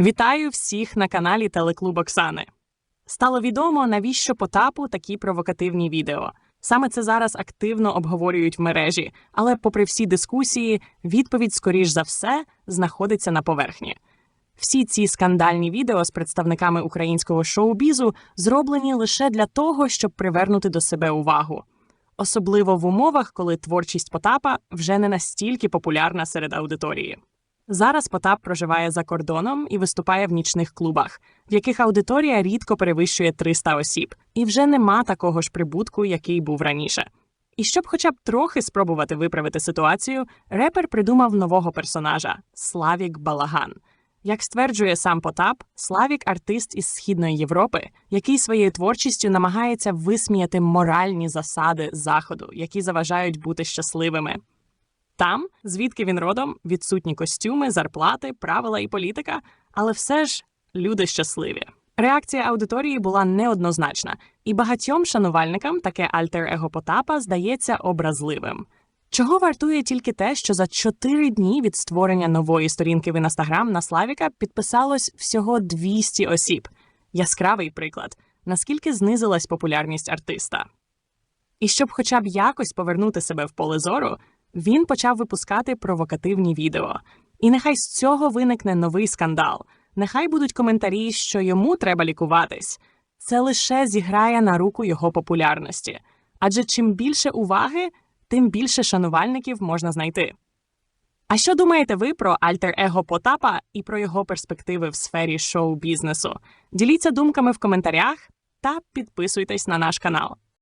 Вітаю всіх на каналі Телеклуб Оксани. Стало відомо, навіщо Потапу такі провокативні відео. Саме це зараз активно обговорюють в мережі, але, попри всі дискусії, відповідь, скоріш за все, знаходиться на поверхні. Всі ці скандальні відео з представниками українського шоу-бізу зроблені лише для того, щоб привернути до себе увагу. Особливо в умовах, коли творчість Потапа вже не настільки популярна серед аудиторії. Зараз Потап проживає за кордоном і виступає в нічних клубах, в яких аудиторія рідко перевищує 300 осіб, і вже нема такого ж прибутку, який був раніше. І щоб хоча б трохи спробувати виправити ситуацію, репер придумав нового персонажа Славік Балаган. Як стверджує сам Потап, Славік артист із Східної Європи, який своєю творчістю намагається висміяти моральні засади заходу, які заважають бути щасливими. Там, звідки він родом, відсутні костюми, зарплати, правила і політика, але все ж люди щасливі. Реакція аудиторії була неоднозначна, і багатьом шанувальникам таке альтер-его Потапа здається образливим. Чого вартує тільки те, що за чотири дні від створення нової сторінки в інстаграм на Славіка підписалось всього 200 осіб. Яскравий приклад, наскільки знизилась популярність артиста. І щоб хоча б якось повернути себе в поле зору, він почав випускати провокативні відео. І нехай з цього виникне новий скандал. Нехай будуть коментарі, що йому треба лікуватись. Це лише зіграє на руку його популярності. Адже чим більше уваги, тим більше шанувальників можна знайти. А що думаєте ви про альтер-его Потапа і про його перспективи в сфері шоу-бізнесу? Діліться думками в коментарях та підписуйтесь на наш канал.